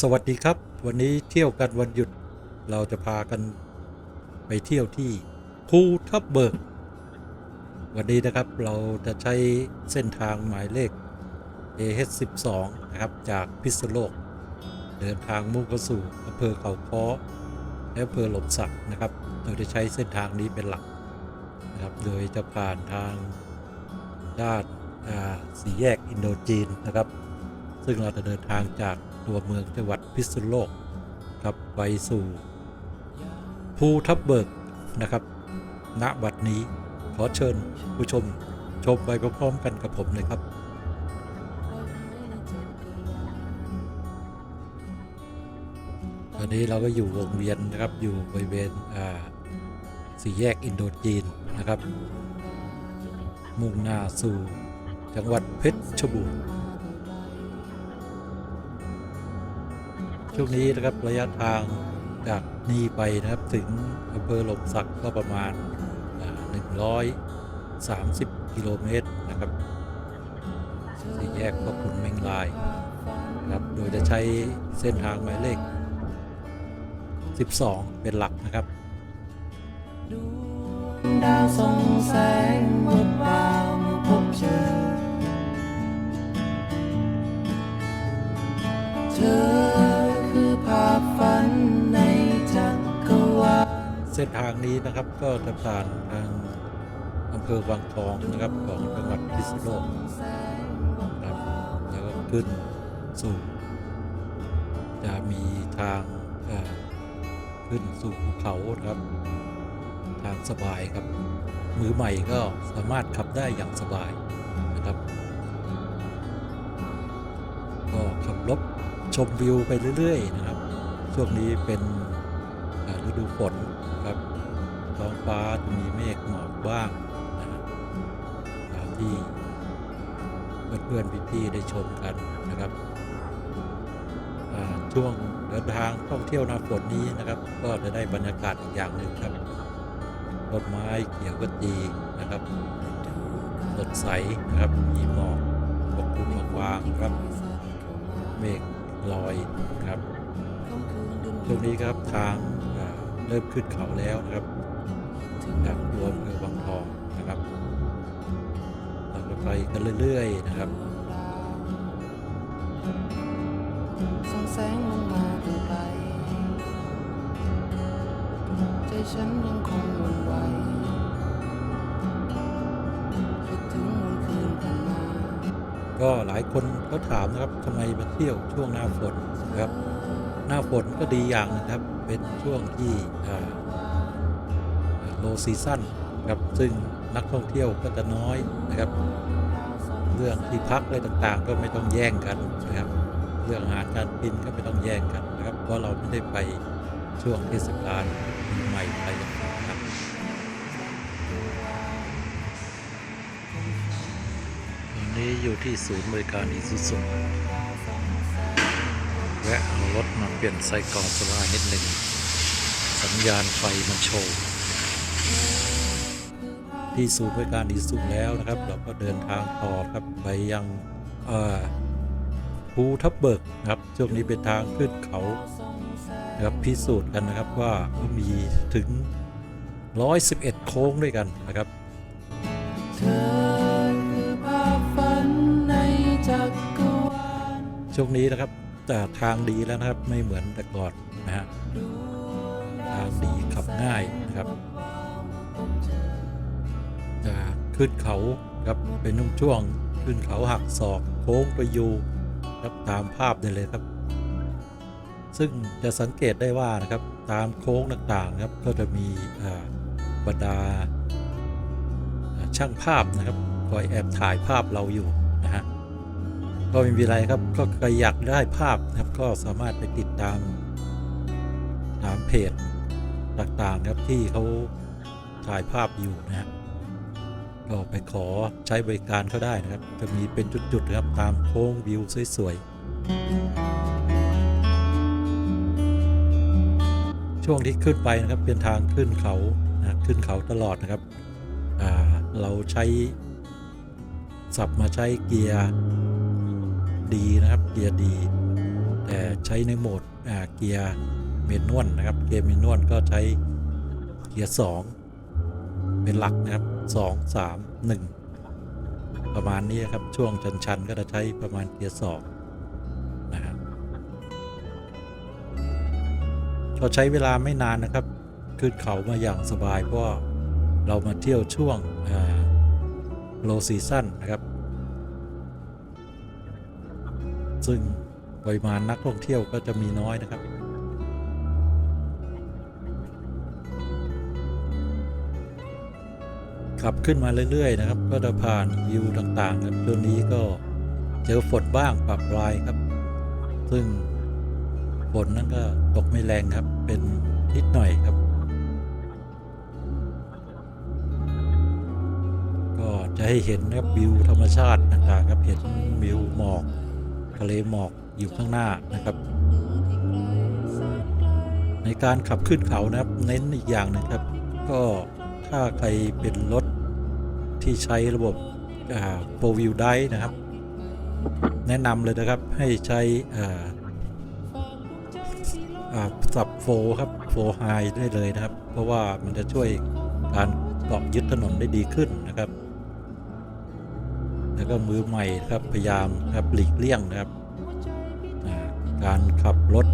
สวัสดีครับ วันนี้เที่ยวกันวันหยุดเราจะพากันไปเที่ยวที่ภูทับเบิก วันนี้นะครับเราจะใช้เส้นทางหมายเลข AH12 นะครับจากพิษณุโลก เดินทางมุ่งเข้าสู่อำเภอเขาค้อและอำเภอหลมสักนะครับ โดยจะใช้เส้นทางนี้เป็นหลักนะครับโดยจะผ่านทางด้านสี่แยกอินโดจีนนะครับ ซึ่งเราจะเดินทางจาก ตัวเมืองจังหวัดพิษณุโลกครับไปสู่ภูทับเบิกนะครับ ณ บัดนี้ขอเชิญผู้ชมชมไปพร้อมๆกันกับผมเลยครับตอนนี้เราก็อยู่วงเวียนนะครับอยู่บริเวณอ่าสี่แยกอินโดจีนนะครับ มุ่งหน้าสู่จังหวัดเพชรบูรณ์ ช่วงนี้นะครับระยะทางจากนี่ไปนะครับถึงอำเภอหลมสักก็ประมาณอ่า130 กิโลเมตรนะครับสี่แยกพระคุณแมงลายนะครับโดยจะใช้เส้นทางหมายเลข 12 เป็นหลักนะครับดาวส่งแสงวับวาวเมื่อพบเจอเธอ เส้นทางนี้นะครับก็จะผ่านทางอำเภอวังทองนะครับของจังหวัดพิษณุโลกครับแล้วก็ขึ้นสู่จะมีทางขึ้นสู่ภูเขาครับ ทางสบายครับ มือใหม่ก็สามารถขับได้อย่างสบายนะครับ ก็ขับรถชมวิวไปเรื่อย ๆ นะครับ ช่วงนี้เป็นฤดูฝน ฟ้าจะมีเมฆหมอกบ้างนะตามที่เพื่อนๆพี่ๆได้ชมกันนะครับช่วงเดินทางท่องเที่ยวหน้าฝนนี้นะครับ ก็จะได้บรรยากาศอีกอย่างหนึ่งครับต้นไม้เขียวกจีนะครับสดใสนะครับมีหมอกปกคลุมบางครับ เมฆลอยครับตรงนี้ครับทางเริ่มขึ้นเขาแล้วนะครับ จากตัวอำเภอวังทองนะครับเราจะไปกันเรื่อยๆนะครับส่องแสงลงมาไกลใจฉันยังคงหวันไหวคิดถึงวันคืนผ่านมาก็หลายคนเขาถามนะครับทำไมมาเที่ยวช่วงหน้าฝนนะครับ หน้าฝนก็ดีอย่างหนะครับ เป็นช่วงที่โล ซีซั่นครับซึ่งนักท่องเที่ยวก็จะน้อยนะครับ เรื่องที่พักอะไรต่างๆ ก็ไม่ต้องแย่งกันนะครับ เรื่องอาหารการกินก็ไม่ต้องแย่งกันนะครับ เพราะเราไม่ได้ไปช่วงเทศกาลใหม่อะไรอย่างนี้ครับวันนี้อยู่ที่ศูนย์บริการอีซูซุแวะเอารถมาเปลี่ยนไซกองโซล่าร์นิดหนึ่งสัญญาณไฟมันโชว์ ที่ศูนย์บริการอีซูแล้วนะครับ เราก็เดินทางต่อครับไปยังเอ่อภูทับเบิกนะครับช่วงนี้เป็นทางขึ้นเขานะครับพิสูจน์กันนะครับว่ามีถึง 111 โค้งด้วยกันนะครับเธอคือภาพฝันในจักรวาลช่วงนี้นะครับแต่ทางดีแล้วนะครับไม่เหมือนแต่ก่อนนะฮะทางดีขับง่ายนะครับ ขึ้นเขาครับเป็นช่วงๆขึ้นเขาหักศอกโค้งไปอยู่ครับตามภาพได้เลยครับ ซึ่งจะสังเกตได้ว่านะครับตามโค้งต่างๆครับก็จะมีอ่าบรรดาอ่าช่างภาพนะครับคอยแอบถ่ายภาพเราอยู่นะฮะก็ไม่มีอะไรครับก็ใครอยากได้ภาพนะครับก็สามารถไปติดตามตามเพจต่างๆครับที่เขาถ่ายภาพอยู่นะฮะ ก็ไปขอใช้บริการเขาได้นะครับ จะมีเป็นจุดๆนะครับตามโค้งวิวสวยๆ ช่วงที่ขึ้นไปนะครับเป็นทางขึ้นเขานะขึ้นเขาตลอดนะครับเราใช้สับมาใช้เกียร์ดีนะครับเกียร์ดี แต่ใช้ในโหมดเกียร์เมนวลนะครับ เกียร์เมนวลก็ใช้เกียร์2 เป็นหลักนะครับ2 3 1ประมาณนี้ครับช่วงชันๆก็จะใช้ประมาณเกียร์2นะฮะก็ใช้เวลาไม่นานนะครับขึ้นเขามาอย่างสบายเพราะเรามาเที่ยวช่วงโลซีซั่นนะครับ ซึ่งปริมาณนักท่องเที่ยวก็จะมีน้อยนะครับ ขับขึ้นมาเรื่อย ๆ นะครับ ก็จะผ่านวิวต่างๆครับช่วงนี้ก็เจอฝนบ้างปรับปลายครับ ซึ่งฝนนั้นก็ตกไม่แรงครับ เป็นนิดหน่อยครับ ก็จะให้เห็นนะครับวิวธรรมชาติต่างๆครับเห็นวิวหมอก ทะเลหมอกอยู่ข้างหน้านะครับในการขับขึ้นเขานะครับ เน้นอีกอย่างหนึงครับ ก็ถ้าใครเป็นรถ ที่ใช้ระบบโฟวิวไดนะครับ แนะนำเลยนะครับให้ใช้สับโฟครับโฟไฮได้เลยนะครับ เพราะว่ามันจะช่วยการเกาะยึดถนนได้ดีขึ้นนะครับ แล้วก็มือใหม่ครับพยายามครับหลีกเลี่ยงนะครับการขับรถ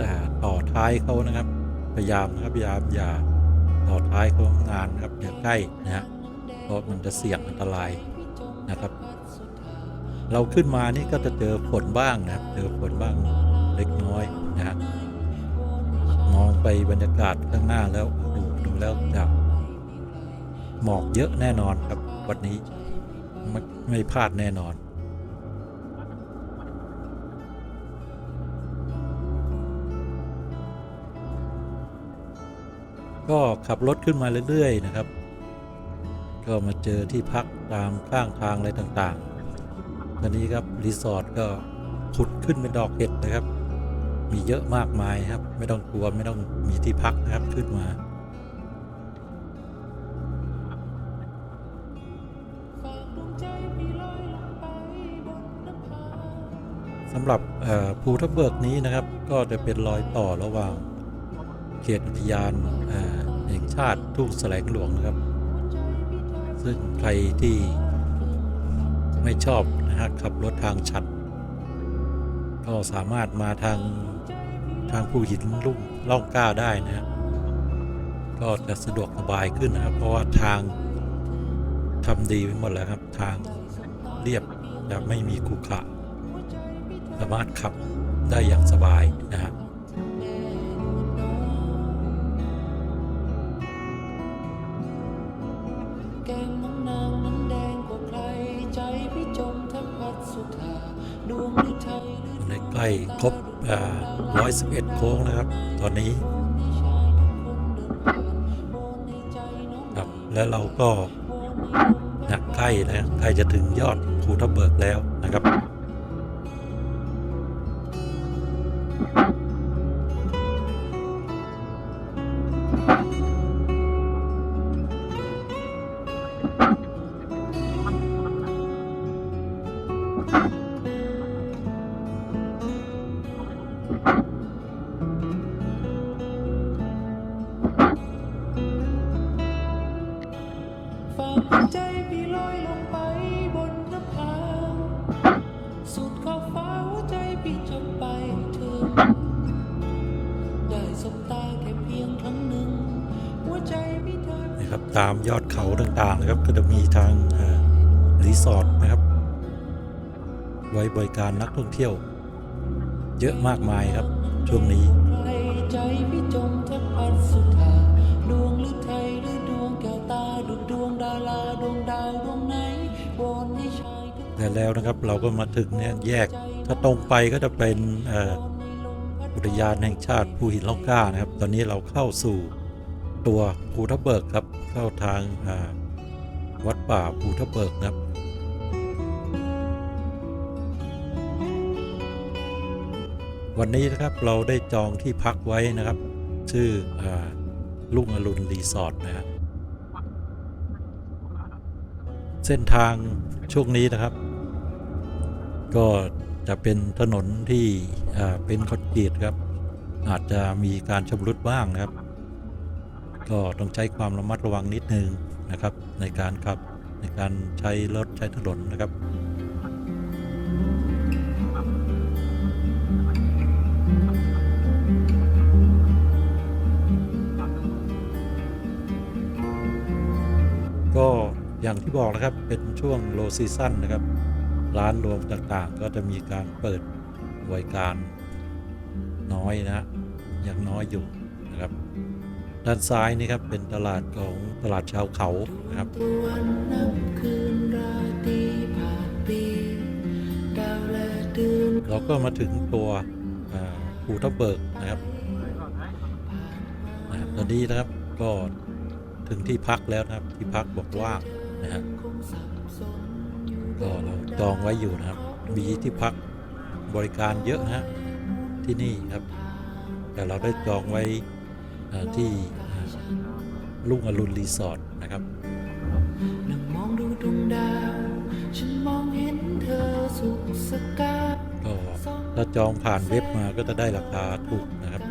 อ่ต่อท้ายเขานะครับ พยายามนะครับพยายามอย่า ต่อท้ายเขางานนะครับอย่าใกล้นะฮะเพราะมันจะเสี่ยงอันตรายนะครับ เราขึ้นมานี่ก็จะเจอฝนบ้างนะครับ เจอฝนบ้างเล็กน้อยนะฮะมองไปบรรยากาศข้างหน้าแล้วดูดูแล้วจะหมอกเยอะแน่นอนครับวันนี้ไม่ไม่พลาดแน่นอน ก็ขับรถขึ้นมาเรื่อย ๆ นะครับ ก็มาเจอที่พักตามข้างทางอะไรต่างๆ ตอนนี้ครับรีสอร์ทก็ขุดขึ้นเป็นดอกเห็ดนะครับ มีเยอะมากมายครับ ไม่ต้องกลัวไม่ต้องมีที่พักนะครับขึ้นมาสำหรับเอ่อภูทับเบิกนี้นะครับ ก็จะเป็นรอยต่อระหว่าง เขตอุทยานแห่งชาติทุ่งแสลงหลวงนะครับ ซึ่งใครที่ไม่ชอบนะฮะขับรถทางชันก็สามารถมาทางทางภูหินลุ่มล่องกล้าได้นะ ก็จะสะดวกสบายขึ้นนะครับ เพราะว่าทางทำดีไปหมดแล้วครับทางเรียบจะไม่มีขรุขระสามารถขับได้อย่างสบายนะฮะแหรือในใกล้ครบอ่า111 โค้งนะครับ ตอนนี้ครับและเราก็หนักใกล้นะใกล้จะถึงยอดภูทับเบิกแล้วนะครับ สุดขอบฟ้าหัวใจพี่จะไปถึงได้สบตาแค่เพียงครั้งหนึ่งหัวใจพี่ได้นะครับตามยอดเขาต่างๆนะครับ ก็จะมีทางเอ่อรีสอร์ทนะครับ ไว้บริการนักท่องเที่ยว เยอะมากมายครับช่วงนี้ใครใจพี่จมแทบพัดสุธาดวงหรือไทยหรือดวงแก้วตาดุดดวงดาราดวงดาวดวงไหนวอนให้ชายทุ กแต่แล้วนะครับ เราก็มาถึงเนี่ยแยกถ้าตรงไปก็จะเป็นอุทยานแห่งชาติภูหินล่องกล้านะครับ ตอนนี้เราเข้าสู่ตัวภูทับเบิกครับ เข้าทางวัดป่าภูทับเบิกนะครับวันนี้นะครับเราได้จองที่พักไว้นะครับ ชื่ออลุงอรุณรีสอร์ทนะครับเส้นทางช่วงนี้นะครับ ก็จะเป็นถนนที่เป็นคอนกรีตครับ อาจจะมีการชำรุดบ้างครับ ก็ต้องใช้ความระมัดระวังนิดนึงนะครับ ในการขับในการใช้รถใช้ถนนนะครับก็อย่างที่บอกนะครับเป็นช่วงโลซีซั่นนะครับ ร้านรวมต่างๆ ก็จะมีการเปิดบริการน้อยนะฮะยังน้อยอยู่นะครับด้านซ้ายนี่ครับเป็นตลาดของตลาดชาวเขานะครับเราก็มาถึงตัวอ่าภูทับเบิกนะครับนะตอนนี้นะครับก็ถึงที่พักแล้วนะครับที่พักบอกว่างนะฮะคงสับ ก็เราจองไว้อยู่นะครับ มีที่พักบริการเยอะนะฮะที่นี่ครับ แต่เราได้จองไว้อ่าที่อ่าลุงอรุณรีสอร์ทนะครับนั่งมองดูดวงดาวฉันมองเห็นเธอสุขสกาก็ถ้าจองผ่านเว็บมาก็จะได้ราคาถูกนะครับ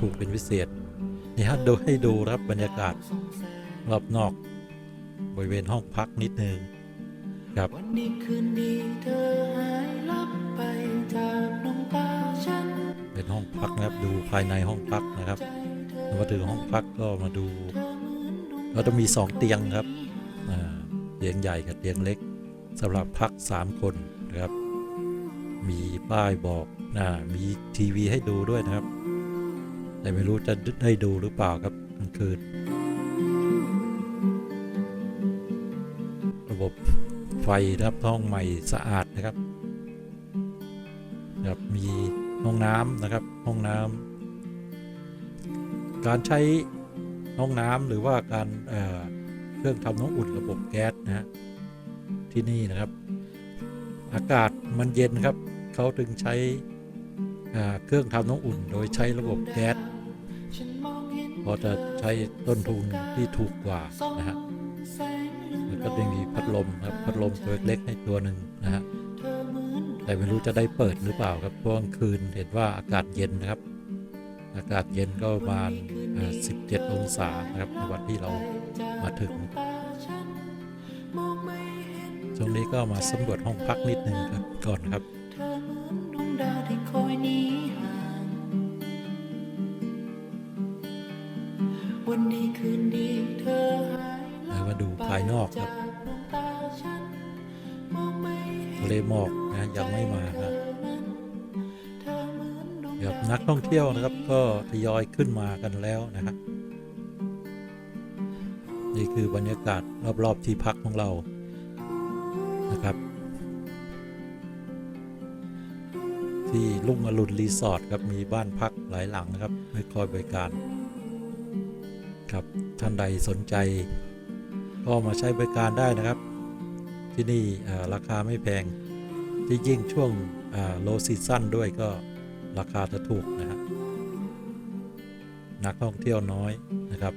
ถูกเป็นพิเศษนี่ฮะดูให้ดูนะครับบรรยากาศรอบนอกบริเวณห้องพักนิดนึง ครับวันนี้คืนดีเธอหายลับไปจากดวงตาฉันเป็นห้องพักนะครับดูภายในห้องพักนะครับใจเธอมาถึงห้องพักก็มาดูเธอเหมือนดวงเราจะมีสองเตียงครับอ่าเตียงใหญ่กับเตียงเล็กสำหรับพักสามคนนะครับ มีป้ายบอกนะมีทีวีให้ดูด้วยนะครับ แต่ไม่รู้จะได้ดูหรือเปล่าครับกลางคืน นะครับห้องใหม่สะอาดนะครับครับมีห้องน้ำนะครับห้องน้ำการใช้ห้องน้ำหรือว่าการเเครื่องทำน้ำอุ่นระบบแก๊สนะฮะที่นี่นะครับ อากาศมันเย็นครับเขาถึงใช้เครื่องทำน้ำอุ่น โดยใช้ระบบแก๊สฉันมอจะใช้ต้นทุนที่ถูกกว่านะฮะ แล้วก็จะมีพัดลมครับพัดลมตัวเล็กให้ตัวหนึ่งนะฮะแต่ไม่รู้จะได้เปิดหรือเปล่าครับเพราะกลางคืนเห็นว่าอากาศเย็นนะครับ อากาศเย็นก็ประมาณ 17 องศานะครับในวันที่เรามาถึงตาฉันมองนช่วงนี้ก็มาสำรวจห้องพักนิดนึงครับก่อนครับวันนี้คืนดีเธอ มาดูภายนอกครับจากดวงตาฉันมองไม่เห็นทะเลหมอกนะยังไม่มาครับเธอเหมือนดวงครับดาวนักท่องเที่ยวนะครับก็ทยอยขึ้นมากันแล้วนะครับนี่คือบรรยากาศรอบๆที่พักของเรานะครับ ที่ลุงอรุณรีสอร์ทครับมีบ้านพักหลายหลังนะครับให้คอยบริการ ครับท่านใดสนใจ ก็มาใช้บริการได้นะครับ ที่นี่ราคาไม่แพงที่ยิ่งช่วงโลซีซั่นด้วยก็ราคาจะถูกนะฮะนักท่องเที่ยวน้อยนะครับ